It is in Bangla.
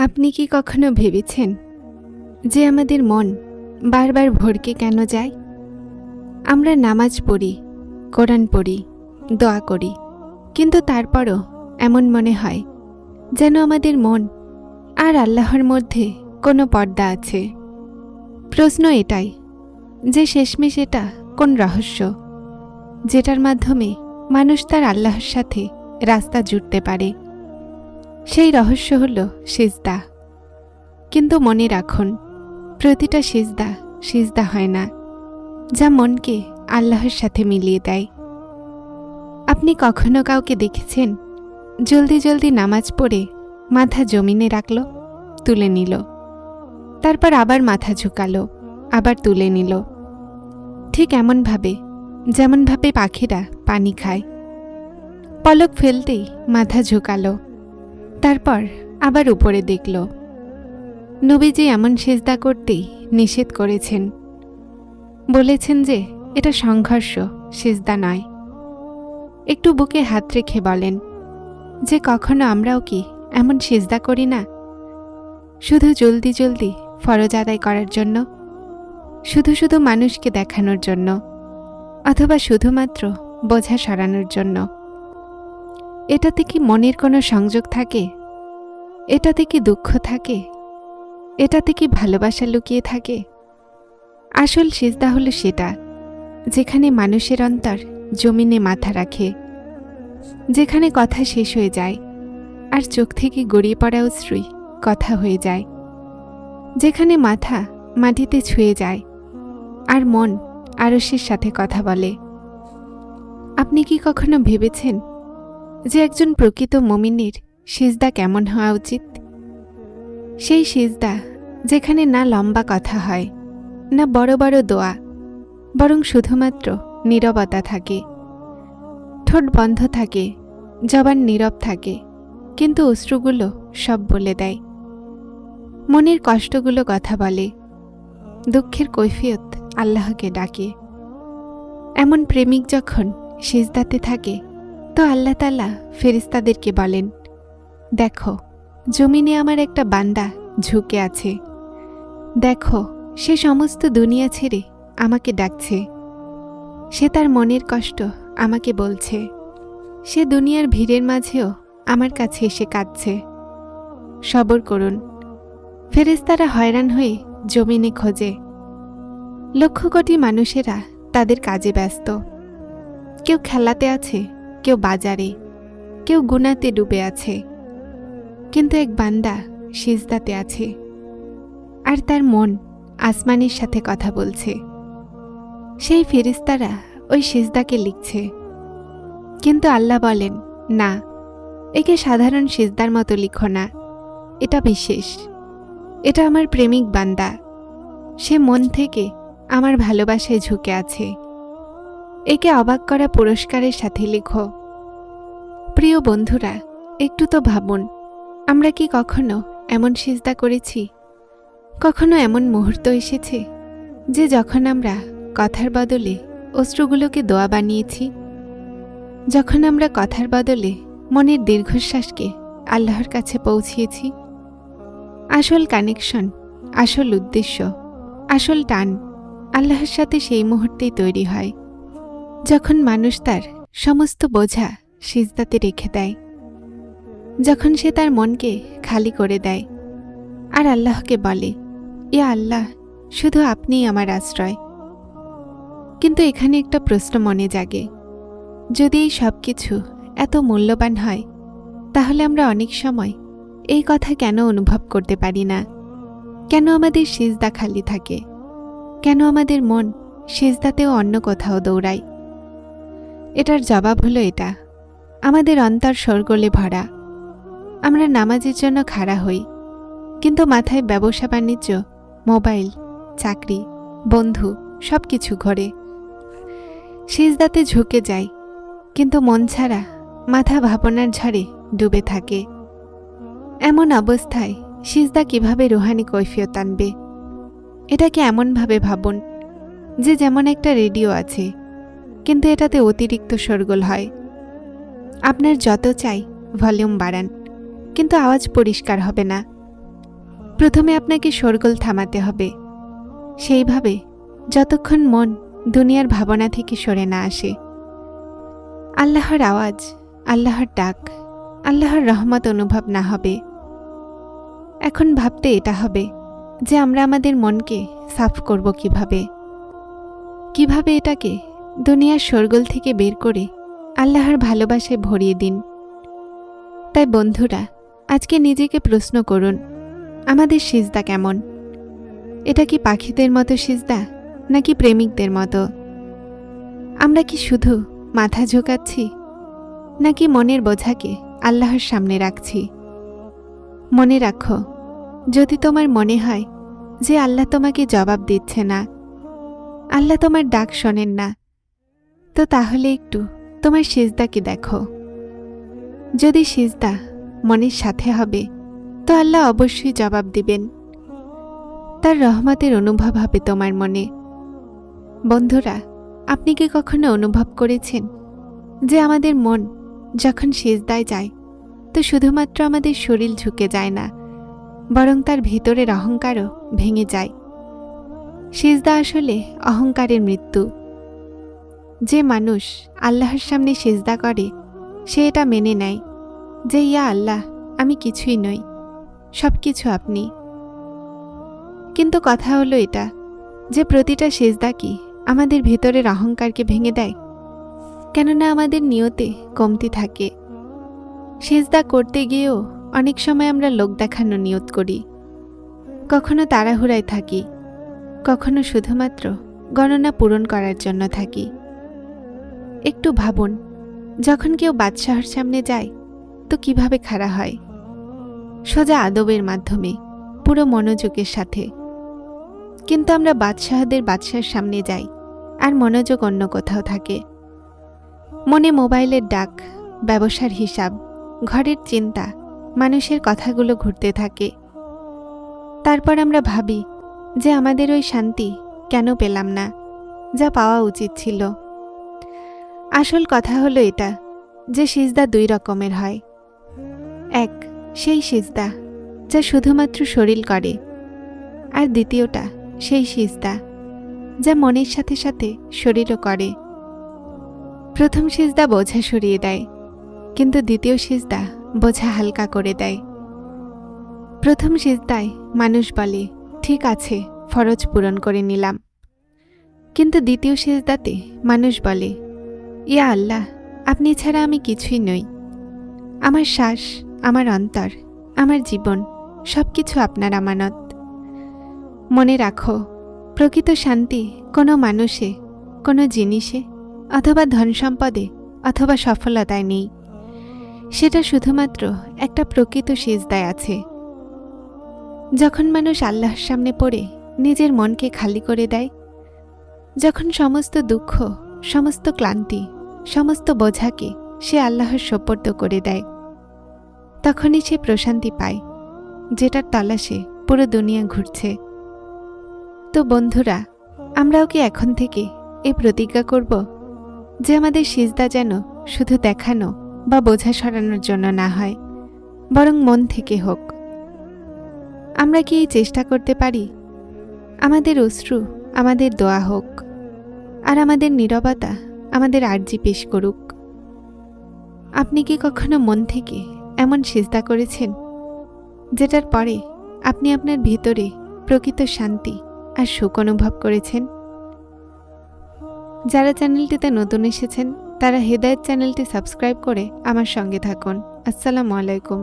আপনি কি কখনো ভেবেছেন যে আমাদের মন বারবার ভরকে কেন যায়? আমরা নামাজ পড়ি, কোরআন পড়ি, দোয়া করি, কিন্তু তারপরও এমন মনে হয় যেন আমাদের মন আর আল্লাহর মধ্যে কোনো পর্দা আছে। প্রশ্ন এটাই যে শেষমেশ এটা কোন রহস্য? যেটার মাধ্যমে মানুষ তার আল্লাহর সাথে রাস্তা জুটতে পারে। সেই রহস্য হল সিজদা। কিন্তু মনে রাখুন, প্রতিটা সিজদা সিজদা হয় না, যা মনকে আল্লাহর সাথে মিলিয়ে দেয়। আপনি কখনো কাউকে দেখেছেন, জলদি জলদি নামাজ পড়ে মাথা জমিনে রাখল, তুলে নিল। তারপর আবার মাথা ঝুঁকালো, আবার তুলে নিল। ঠিক এমনভাবে, যেমনভাবে পাখিরা পানি খায়। পলক ফেলতেই মাথা ঝুঁকালো। তারপর আবার উপরে দেখল নবীজি এমন সেজদা করতেই নিষেধ করেছেন। বলেছেন যে এটা সংঘর্ষ, সেজদা নয়। একটু বুকে হাত রেখে বলেন, যে কখনো আমরাও কি এমন সেজদা করি না? শুধু জলদি জলদি ফরজ আদায় করার জন্য? শুধু শুধু মানুষকে দেখানোর জন্য? অথবা শুধুমাত্র বোঝা সরানোর জন্য? এটাতে কি মনের কোনো সংযোগ থাকে? এটাতে কি দুঃখ থাকে? এটাতে কি ভালোবাসা লুকিয়ে থাকে? আসল সিজদা হলো সেটা, যেখানে মানুষের অন্তর জমিনে মাথা রাখে, যেখানে কথা শেষ হয়ে যায় আর চোখ থেকে গড়িয়ে পড়া অশ্রুই কথা হয়ে যায়, যেখানে মাথা মাটিতে ছুঁয়ে যায় আর মন আরসের সাথে কথা বলে। আপনি কি কখনো ভেবেছেন যে একজন প্রকৃত মমিনের সিজদা কেমন হওয়া উচিত? সেই সিজদা, যেখানে না লম্বা কথা হয়, না বড় বড় দোয়া, বরং শুধুমাত্র নীরবতা থাকে। ঠোঁট বন্ধ থাকে, জবান নীরব থাকে, কিন্তু অশ্রুগুলো সব বলে দেয়। মনের কষ্টগুলো কথা বলে, দুঃখের কৈফিয়ত আল্লাহকে ডাকে। এমন প্রেমিক যখন সিজদাতে থাকে, তো আল্লাহ ফেরিস্তাদেরকে বলেন দেখো, জমিনে আমার একটা বান্দা ঝুঁকে আছে। দেখো, সে সমস্ত দুনিয়া ছেড়ে আমাকে ডাকছে। সে তার মনের কষ্ট আমাকে বলছে। সে দুনিয়ার ভিড়ের মাঝেও আমার কাছে এসে কাঁদছে। সবর করুন। ফেরেস্তারা হয়রান হয়ে জমিনে খোঁজে। লক্ষ কোটি মানুষেরা তাদের কাজে ব্যস্ত। কেউ খেলাতে আছে, কেউ বাজারে, কেউ গুনাতে ডুবে আছে। কিন্তু এক বান্দা সিজদাতে আছে। আর তার মন আসমানের সাথে কথা বলছে। সেই ফেরিস্তারা ওই সিজদাকে লিখছে। কিন্তু আল্লাহ বলেন, না, একে সাধারণ সিজদার মতো লিখো না। এটা বিশেষ। এটা আমার প্রেমিক বান্দা। সে মন থেকে আমার ভালোবাসায় ঝুঁকে আছে। একে অবাক করা পুরস্কারের সাথে লিখো। প্রিয় বন্ধুরা, একটু তো ভাবুন আমরা কি কখনো এমন সিজদা করেছি? কখনো এমন মুহূর্ত এসেছে যে যখন আমরা কথার বদলে অস্ত্রগুলোকে দোয়া বানিয়েছি? যখন আমরা কথার বদলে মনের দীর্ঘশ্বাসকে আল্লাহর কাছে পৌঁছিয়েছি? আসল কানেকশন, আসল উদ্দেশ্য, আসল টান আল্লাহর সাথে সেই মুহূর্তেই তৈরি হয়, যখন মানুষ তার সমস্ত বোঝা সিজদাতে রেখে দেয়। যখন সে তার মনকে খালি করে দেয় আর আল্লাহকে বলে, ইয়া আল্লাহ, শুধু আপনিই আমার আশ্রয়। কিন্তু এখানে একটা প্রশ্ন মনে জাগে, যদি এই সব কিছু এত মূল্যবান হয়, তাহলে আমরা অনেক সময় এই কথা কেন অনুভব করতে পারি না? কেন আমাদের সিজদা খালি থাকে? কেন আমাদের মন সেজদাতেও অন্য কোথাও দৌড়ায়? এটার জবাব হলো এটা, আমাদের অন্তর সরগোলে ভরা আমরা নামাজের জন্য খাড়া হই। কিন্তু মাথায় ব্যবসা, বাণিজ্য, মোবাইল, চাকরি, বন্ধু সব কিছু ঘরে। সিজদাতে ঝুঁকে যাই, কিন্তু মন ছাড়া মাথা ভাবনার ঝড়ে ডুবে থাকে। এমন অবস্থায় সিজদা কীভাবে রুহানি কৈফিয়ত আনবে? এটাকে এমনভাবে ভাবুন যে যেমন একটা রেডিও আছে, কিন্তু এটাতে অতিরিক্ত শোরগোল হয়। আপনার যত চাই ভলিউম বাড়ান। কিন্তু আওয়াজ পরিষ্কার হবে না। প্রথমে আপনাকে শোরগোল থামাতে হবে। সেইভাবে যতক্ষণ মন দুনিয়ার ভাবনা থেকে সরে না আসে। আল্লাহর আওয়াজ, আল্লাহর ডাক, আল্লাহর রহমত অনুভব না হবে। এখন ভাবতে এটা হবে যে আমরা আমাদের মনকে সাফ করব কীভাবে? কীভাবে এটাকে দুনিয়ার শোরগোল থেকে বের করে আল্লাহর ভালোবাসায় ভরিয়ে দিন? তাই বন্ধুরা আজকে নিজেকে প্রশ্ন করুন, আমাদের সিজদা কেমন? এটা কি পাখিদের মতো সিজদা, নাকি প্রেমিকদের মতো? আমরা কি শুধু মাথা ঝোকাচ্ছি, নাকি মনের বোঝাকে আল্লাহর সামনে রাখছি? মনে রাখো, যদি তোমার মনে হয় যে আল্লাহ তোমাকে জবাব দিচ্ছে না, আল্লাহ তোমার ডাক শোনেন না, তো তাহলে একটু তোমার সিজদাকে দেখো। যদি সিজদা মনের সাথে হবে, তো আল্লাহ অবশ্যই জবাব দিবেন। তার রহমতের অনুভব হবে তোমার মনে। বন্ধুরা, আপনি কি কখনো অনুভব করেছেন যে আমাদের মন যখন সেজদায় যায়, তো শুধুমাত্র আমাদের শরীর ঝুঁকে যায় না, বরং তার ভিতরের অহংকারও ভেঙে যায়? সেজদা আসলে অহংকারের মৃত্যু। যে মানুষ আল্লাহর সামনে সেজদা করে, সে এটা মেনে নেয়। যে ইয়া আল্লাহ, আমি কিছুই নই সব কিছু আপনি। কিন্তু কথা হলো এটা, যে প্রতিটা সেজদা কি আমাদের ভেতরের অহংকারকে ভেঙে দেয়? কেননা আমাদের নিয়তে কমতি থাকে। সেজদা করতে গিয়েও অনেক সময় আমরা লোক দেখানো নিয়ত করি। কখনো তাড়াহুড়ায় থাকি, কখনো শুধুমাত্র গণনা পূরণ করার জন্য থাকি। একটু ভাবুন, যখন কেউ বাদশাহর সামনে যায় তো কীভাবে খাড়া হয়? সোজা আদবের মাধ্যমে, পুরো মনোযোগের সাথে। কিন্তু আমরা বাদশাহদের বাদশার সামনে যাই, আর মনোযোগ অন্য কোথাও থাকে। মনে মোবাইলের ডাক, ব্যবসার হিসাব, ঘরের চিন্তা, মানুষের কথাগুলো ঘুরতে থাকে। তারপর আমরা ভাবি যে আমাদের ওই শান্তি কেন পেলাম না, যা পাওয়া উচিত ছিল। আসল কথা হলো এটা, যে সিজদা দুই রকমের হয়। এক, সেই সিজদা, যা শুধুমাত্র শরীর করে। আর দ্বিতীয়টা, সেই সিজদা, যা মনের সাথে সাথে শরীরও করে। প্রথম সিজদা বোঝা সরিয়ে দেয়, কিন্তু দ্বিতীয় সিজদা বোঝা হালকা করে দেয়। প্রথম সিজদায় মানুষ বলে, ঠিক আছে, ফরজ পূরণ করে নিলাম। কিন্তু দ্বিতীয় সিজদাতে মানুষ বলে, ইয়া আল্লাহ, আপনি ছাড়া আমি কিছুই নই। আমার শ্বাস আমার অন্তর, আমার জীবন সব কিছু আপনার আমানত। মনে রাখো, প্রকৃত শান্তি কোনো মানুষে, কোনো জিনিসে, অথবা ধন সম্পদে, অথবা সফলতায় নেই। সেটা শুধুমাত্র একটা প্রকৃত সেজদায় আছে। যখন মানুষ আল্লাহর সামনে পড়ে, নিজের মনকে খালি করে দেয়, যখন সমস্ত দুঃখ, সমস্ত ক্লান্তি, সমস্ত বোঝাকে সে আল্লাহর সোপর্দ করে দেয়। তখনই সে প্রশান্তি পায়, যেটার তলাশে পুরো দুনিয়া ঘুরছে। তো বন্ধুরা, আমরাও কি এখন থেকে এ প্রতিজ্ঞা করব যে আমাদের সিজদা যেন শুধু দেখানো বা বোঝা সরানোর জন্য না হয়, বরং মন থেকে হোক। আমরা কি এই চেষ্টা করতে পারি? আমাদের অশ্রু আমাদের দোয়া হোক, আর আমাদের নীরবতা আমাদের আর্জি পেশ করুক। আপনি কি কখনো মন থেকে এমন সিজদা করেছেন, যেটার পরে আপনি আপনার ভিতরে প্রকৃত শান্তি আর সুখ অনুভব করেছেন। যারা চ্যানেলটিতে নতুন এসেছেন, তারা হেদায়ত চ্যানেলটি সাবস্ক্রাইব করে আমার সঙ্গে থাকুন। আসসালামু আলাইকুম।